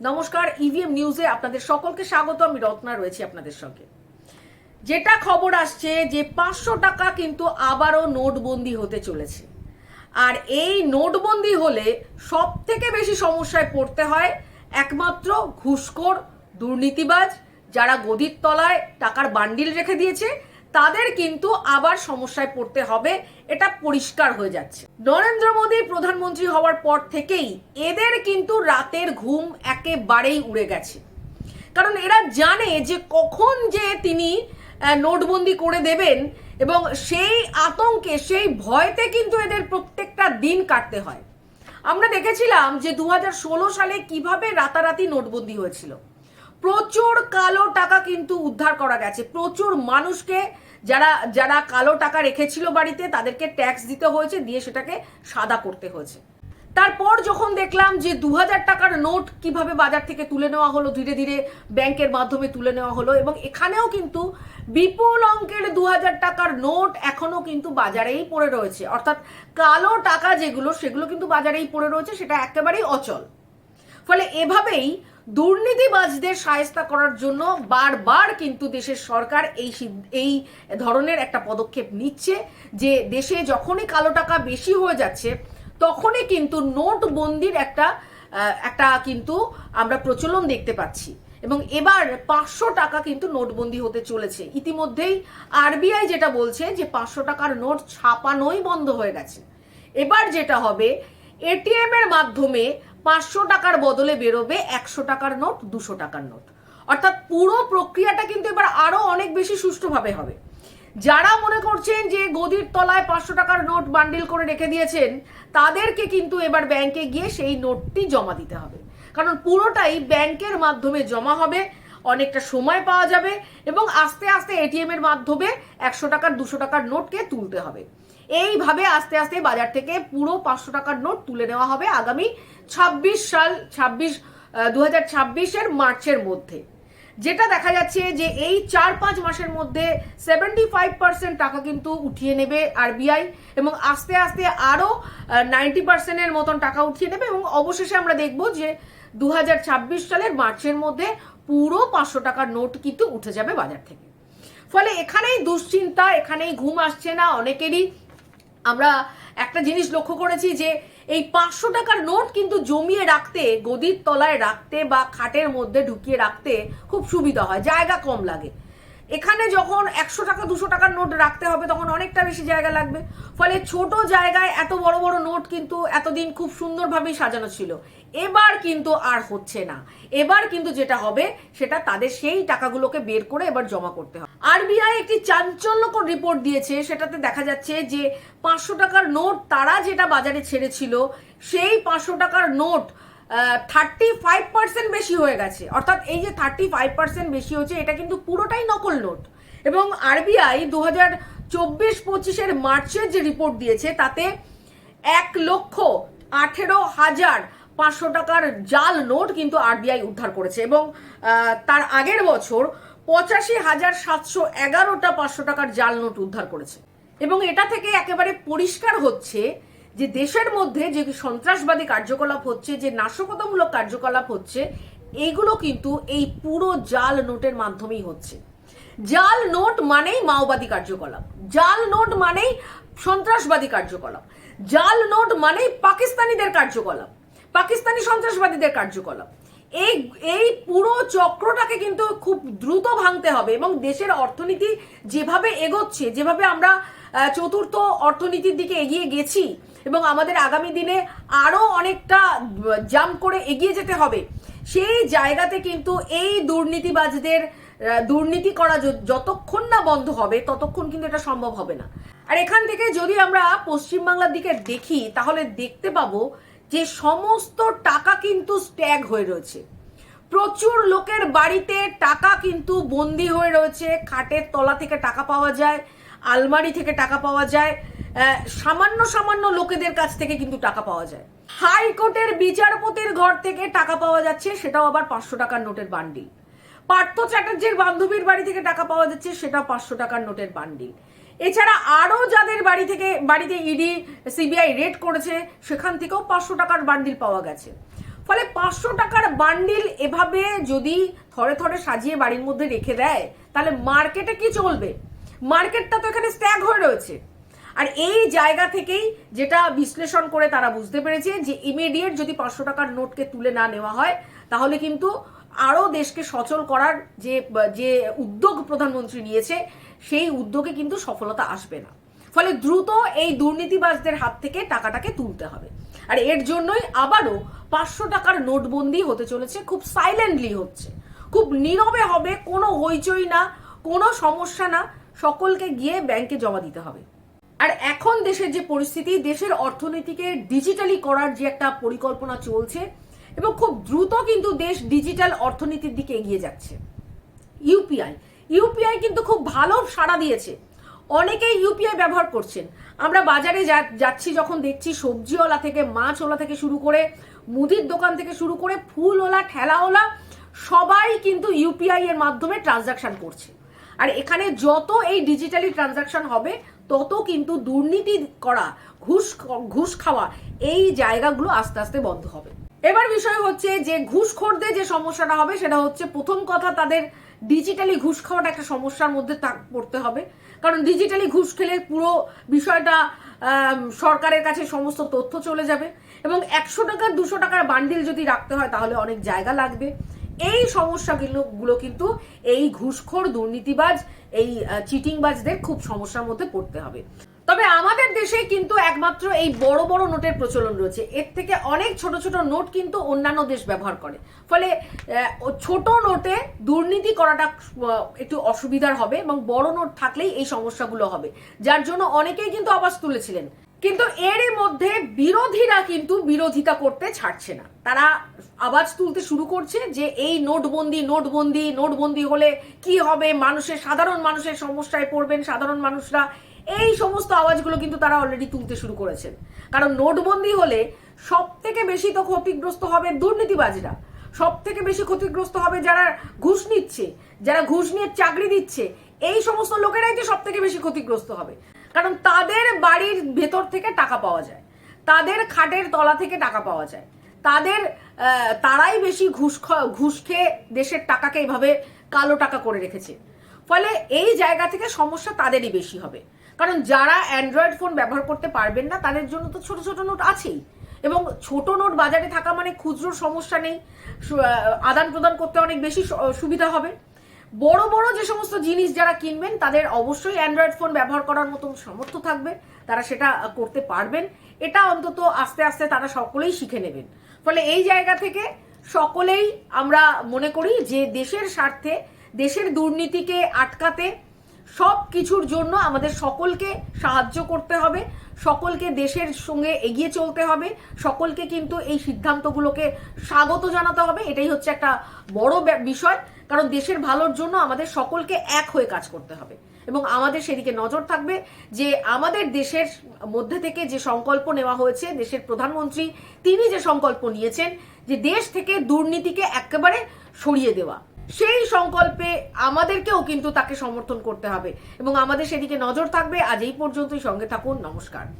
নমস্কার ইভিএম নিউজে আপনাদের সকলকে স্বাগত। আমি রত্না, রয়েছি আপনাদের সঙ্গে। যেটা খবর আসছে যে পাঁচশো টাকা কিন্তু আবারও নোটবন্দি হতে চলেছে। আর এই নোটবন্দি হলে সব থেকে বেশি সমস্যায় পড়তে হয় একমাত্র ঘুষখোর, দুর্নীতিবাজ, যারা গদির তলায় টাকার বান্ডিল রেখে দিয়েছে তাদের কিন্তু আবার সমস্যায় পড়তে হবে, এটা পরিষ্কার হয়ে যাচ্ছে। নরেন্দ্র মোদী প্রধানমন্ত্রী হওয়ার পর থেকেই এদের কিন্তু রাতের ঘুম একেবারেই উড়ে গেছে। কারণ এরা জানে যে কখন যে তিনি নোটবন্দি করে দেবেন এবং সেই আতঙ্কে, সেই ভয়তে কিন্তু এদের প্রত্যেকটা দিন কাটতে হয়। আমরা দেখেছিলাম যে দু হাজার ষোলো সালে কীভাবে রাতারাতি নোটবন্দি হয়েছিল। প্রচুর কালো টাকা কিন্তু উদ্ধার করা গেছে। প্রচুর মানুষকে যারা যারা কালো টাকা রেখেছিল বাড়িতে, তাদেরকে ট্যাক্স দিতে হয়েছে, দিয়ে সেটাকে সাদা করতে হয়েছে। তারপর যখন দেখলাম যে দু হাজার টাকার নোট কীভাবে বাজার থেকে তুলে নেওয়া হলো, ধীরে ধীরে ব্যাংকের মাধ্যমে তুলে নেওয়া হলো এবং এখানেও কিন্তু বিপুল অঙ্কের দু হাজার টাকার নোট এখনও কিন্তু বাজারেই পড়ে রয়েছে। অর্থাৎ কালো টাকা যেগুলো, সেগুলো কিন্তু বাজারেই পড়ে রয়েছে, সেটা একেবারেই অচল। ফলে এভাবেই দুর্নীতিবাজদের সায়স্তা করার জন্য বারবার কিন্তু দেশের সরকার এই এই ধরনের একটা পদক্ষেপ নিচ্ছে যে দেশে যখনই কালো টাকা বেশি হয়ে যাচ্ছে, তখনই কিন্তু নোটবন্দির একটা একটা কিন্তু আমরা প্রচলন দেখতে পাচ্ছি। এবং এবার পাঁচশো টাকা কিন্তু নোটবন্দি হতে চলেছে। ইতিমধ্যেই আরবিআই যেটা বলছে যে পাঁচশো টাকার নোট ছাপানোই বন্ধ হয়ে গেছে। এবার যেটা হবে এটিএম এর মাধ্যমে পাঁচশো টাকার বদলে বেরোবে একশো টাকার নোট, দুশো টাকার নোট। অর্থাৎ পুরো প্রক্রিয়াটা কিন্তু এবার আরও অনেক বেশি সুষ্ঠুভাবে হবে। যারা মনে করছেন যে গদির তলায় পাঁচশো টাকার নোট বান্ডিল করে রেখে দিয়েছেন, তাদেরকে কিন্তু এবার ব্যাংকে গিয়ে সেই নোটটি জমা দিতে হবে। কারণ পুরোটাই ব্যাংকের মাধ্যমে জমা হবে, অনেকটা সময় পাওয়া যাবে এবং আস্তে আস্তে এটিএম এর মাধ্যমে একশো টাকার, দুশো টাকার নোটকে তুলতে হবে। এইভাবে আস্তে আস্তে বাজার থেকে পুরো পাঁচশো টাকার নোট তুলে নেওয়া হবে আগামী ছাব্বিশ সাল, ছাব্বিশ দু হাজার ছাব্বিশের মার্চের মধ্যে। যেটা দেখা যাচ্ছে যে এই চার পাঁচ মাসের মধ্যে সেভেন্টি ফাইভ পার্সেন্ট টাকা কিন্তু উঠিয়ে নেবে আরবিআই এবং আস্তে আস্তে আরও নাইনটি পার্সেন্টের মতন টাকা উঠিয়ে নেবে এবং অবশেষে আমরা দেখব যে দু হাজার ছাব্বিশ সালের মার্চের মধ্যে পুরো পাঁচশো টাকার নোট কিন্তু উঠে যাবে বাজার থেকে। ফলে এখানেই দুশ্চিন্তা, এখানেই ঘুম আসছে না, অনেকেরই আমরা একটা জিনিস লক্ষ্য করেছি যে এই পাঁচশো টাকার নোট কিন্তু জমিয়ে রাখতে, গদির তলায় রাখতে বা খাটের মধ্যে ঢুকিয়ে রাখতে খুব সুবিধা হয়, জায়গা কম লাগে। এখানে যখন একশো টাকা, দুশো টাকার নোট রাখতে হবে, তখন অনেকটা বেশি জায়গা লাগবে। ফলে ছোট জায়গায় এত বড় বড় নোট কিন্তু এতদিন খুব সুন্দরভাবেই সাজানো ছিল। এবার কিন্তু আর হচ্ছে না। এবার কিন্তু যেটা হবে, সেটা তাদের সেই টাকাগুলোকে বের করে এবার জমা করতে হবে। আরবিআই একটি চাঞ্চল্যকর রিপোর্ট দিয়েছে, সেটাতে দেখা যাচ্ছে যে পাঁচশো টাকার নোট তারা যেটা বাজারে ছেড়েছিল, সেই পাঁচশো টাকার নোট থার্টি ফাইভ পার্সেন্ট বেশি হয়ে গেছে। অর্থাৎ এই যে থার্টি ফাইভ পার্সেন্ট বেশি হচ্ছে, এটা কিন্তু পুরোটাই নকল নোট। এবং আরবিআই দু হাজার চব্বিশ পঁচিশের মার্চের যে রিপোর্ট দিয়েছে, তাতে এক লক্ষ আঠেরো হাজার পাঁচশো টাকার জাল নোট কিন্তু আরবিআই উদ্ধার করেছে। এবং তার আগের বছর পঁচাশি হাজার সাতশো এগারোটা পাঁচশো টাকার জাল নোট উদ্ধার করেছে। এবং এটা থেকে একেবারে পরিষ্কার হচ্ছে যে দেশের মধ্যে যে সন্ত্রাসবাদী কার্যকলাপ হচ্ছে, যে নাশকতামূলক কার্যকলাপ হচ্ছে এইগুলো কিন্তু এই পুরো জাল নোটের মাধ্যমেই হচ্ছে। জাল নোট মানেই মাওবাদী কার্যকলাপ। জাল নোট মানেই সন্ত্রাসবাদী কার্যকলাপ। জাল নোট মানেই পাকিস্তানিদের কার্যকলাপ, পাকিস্তানি সন্ত্রাসবাদীদের কার্যকলাপ। এই এই পুরো চক্রটাকে কিন্তু খুব দ্রুত ভাঙতে হবে এবং দেশের অর্থনীতি যেভাবে এগোচ্ছে, যেভাবে আমরা চতুর্থ অর্থনীতির দিকে এগিয়ে গেছি এবং আমাদের আগামী দিনে আরও অনেকটা জাম করে এগিয়ে যেতে হবে। সেই জায়গাতে কিন্তু এই দুর্নীতিবাজদের দুর্নীতি করা যতক্ষণ না বন্ধ হবে, ততক্ষণ কিন্তু এটা সম্ভব হবে না। আর এখান থেকে যদি আমরা পশ্চিমবাংলার দিকে দেখি, তাহলে দেখতে পাবো যে সমস্ত টাকা কিন্তু স্ট্যাগ হয়ে রয়েছে। প্রচুর লোকের বাড়িতে টাকা কিন্তু বন্দি হয়ে রয়েছে। খাটের তলা থেকে টাকা পাওয়া যায়, আলমারি থেকে টাকা পাওয়া যায়। সামান্য সামান্য লোকেদের কাছ থেকে কিন্তু টাকা পাওয়া যায়। হাইকোর্টের বিচারপতির ঘর থেকে টাকা পাওয়া যাচ্ছে, সেটাও আবার পাঁচশো টাকার নোটের বান্ডিল। পার্থ চ্যাটার্জির বান্ধবীর বাড়ি থেকে টাকা পাওয়া যাচ্ছে সেটা পাঁচশো টাকার নোটের বান্ডিল। এছাড়া আরও যাদের বাড়ি থেকে, বাড়িতে ইডি, সিবিআই রেড করেছে, সেখান থেকেও পাঁচশো টাকার বান্ডিল পাওয়া গেছে। ফলে পাঁচশো টাকার বান্ডিল এভাবে যদি থরে থরে সাজিয়ে বাড়ির মধ্যে রেখে দেয়, তাহলে মার্কেটে কি চলবে? মার্কেটটা তো এখানে স্ট্যাগ হয়ে রয়েছে। আর এই জায়গা থেকেই যেটা বিশ্লেষণ করে তারা বুঝতে পেরেছে যে ইমিডিয়েট যদি পাঁচশো টাকার নোটকে তুলে না নেওয়া হয়, তাহলে কিন্তু আরও দেশকে সচল করার যে যে উদ্যোগ প্রধানমন্ত্রী নিয়েছে, সেই উদ্যোগে কিন্তু সফলতা আসবে না। ফলে দ্রুত এই দুর্নীতিবাজদের হাত থেকে টাকাটাকে তুলতে হবে। আর এর জন্যই আবারও পাঁচশো টাকার নোটবন্দি হতে চলেছে, খুব সাইলেন্টলি হচ্ছে। খুব নীরবে হবে, কোনো হইচই না, কোনো সমস্যা না, সকলকে গিয়ে ব্যাংকে জমা দিতে হবে। আর এখন দেশের যে পরিস্থিতি, দেশের অর্থনীতিকে ডিজিটালি করার যে একটা পরিকল্পনা চলছে এবং খুব দ্রুত কিন্তু দেশ ডিজিটাল অর্থনীতির দিকে এগিয়ে যাচ্ছে। ইউপিআই ইউপিআই কিন্তু খুব ভালো সাড়া দিয়েছে। অনেকেই ইউপিআই ব্যবহার করছেন। আমরা বাজারে যাচ্ছি যখন দেখছি সবজিওয়ালা থেকে, মাছওয়ালা থেকে শুরু করে, মুদির দোকান থেকে শুরু করে, ফুলওয়ালা, ঠেলাওয়ালা, সবাই কিন্তু ইউপিআই এর মাধ্যমে ট্রানজাকশন করছে। আর এখানে যত এই ডিজিটালি ট্রানজাকশন হবে তত কিন্তু দুর্নীতি করা, ঘুষ ঘুষ খাওয়া, এই জায়গাগুলো আস্তে আস্তে বন্ধ হবে। এবার বিষয় হচ্ছে যে ঘুষখোরদের যে সমস্যাটা হবে, সেটা হচ্ছে প্রথম কথা তাদের ডিজিটালি ঘুষ খাওয়াটা একটা সমস্যার মধ্যে পড়তে হবে। কারণ ডিজিটালি ঘুষ খেলে পুরো বিষয়টা সরকারের কাছে সমস্ত তথ্য চলে যাবে। এবং একশো টাকার দুশো টাকার বান্ডিল যদি রাখতে হয়, তাহলে অনেক জায়গা লাগবে। এই সমস্যাগুলো গুলো কিন্তু এই ঘুষখোর, দুর্নীতিবাজ, এই চিটিংবাজদের খুব সমস্যার মধ্যে পড়তে হবে। তবে আমাদের দেশে কিন্তু একমাত্র এই বড় বড় নোটের প্রচলন রয়েছে। এর থেকে অনেক ছোট ছোট নোট কিন্তু অন্যান্য দেশ ব্যবহার করে। ফলে ছোট নোটে দুর্নীতি করাটা একটু অসুবিধার হবে এবং বড় নোট থাকলেই এই সমস্যাগুলো হবে। যার জন্য অনেকেই কিন্তু আওয়াজ তুলেছিলেন। কিন্তু এরই মধ্যে বিরোধীরা কিন্তু বিরোধিতা করতে ছাড়ছে না। তারা আওয়াজ তুলতে শুরু করছে যে এই নোটবন্দি নোটবন্দি নোটবন্দি হলে কি হবে? মানুষের, সাধারণ মানুষের সমস্যায় পড়বেন সাধারণ মানুষরা। এই সমস্ত আওয়াজগুলো কিন্তু তারা অলরেডি তুলতে শুরু করেছেন। কারণ নোটবন্দি হলে সব থেকে বেশি তো ক্ষতিগ্রস্ত হবে দুর্নীতিবাজরা। সব থেকে বেশি ক্ষতিগ্রস্ত হবে যারা ঘুষ নিচ্ছে, যারা ঘুষ নিয়ে চাকরি দিচ্ছে। এই সমস্ত লোকেরাই তো সব থেকে বেশি ক্ষতিগ্রস্ত হবে। কারণ তাদের বাড়ির ভেতর থেকে টাকা পাওয়া যায়। তাদের খাটের তলা থেকে টাকা পাওয়া যায়। তাদের তারাই বেশি ঘুষ ঘুষ খেয়ে দেশের টাকাকে এভাবে কালো টাকা করে রেখেছে। ফলে এই জায়গা থেকে সমস্যা তাদেরই বেশি হবে। কারণ যারা অ্যান্ড্রয়েড ফোন ব্যবহার করতে পারবেন না, তাদের জন্য তো ছোট ছোট নোট আছেই। এবং ছোট নোট বাজারে থাকা মানে খুচরোর সমস্যা নেই। আদান প্রদান করতে অনেক বেশি সুবিধা হবে। বড় বড় যে সমস্ত জিনিস যারা কিনবেন, তাদের অবশ্যই অ্যান্ড্রয়েড ফোন ব্যবহার করার মতো সামর্থ্য থাকবে। তারা সেটা করতে পারবেন। এটা অন্তত আস্তে আস্তে তারা সকলেই শিখে নেবেন। ফলে এই জায়গা থেকে সকলেই আমরা মনে করি যে দেশের স্বার্থে, দেশের দুর্নীতিকে আটকাতে সব কিছুর জন্য আমাদের সকলকে সাহায্য করতে হবে। সকলকে দেশের সঙ্গে এগিয়ে চলতে হবে। সকলকে কিন্তু এই সিদ্ধান্তগুলোকে স্বাগত জানাতে হবে। এটাই হচ্ছে একটা বড় বিষয়। কারণ দেশের ভালোর জন্য আমাদের সকলকে এক হয়ে কাজ করতে হবে। এবং আমাদের সেদিকে নজর থাকবে যে আমাদের দেশের মধ্যে থেকে যে সংকল্প নেওয়া হয়েছে, দেশের প্রধানমন্ত্রী তিনি যে সংকল্প নিয়েছেন যে দেশ থেকে দুর্নীতিকে একেবারে সরিয়ে দেওয়া, সেই সংকল্পে আমাদেরকেও কিন্তু তাকে সমর্থন করতে হবে। এবং আমাদের সেদিকে নজর থাকবে। আজ এই পর্যন্তই। সঙ্গে থাকুন। নমস্কার।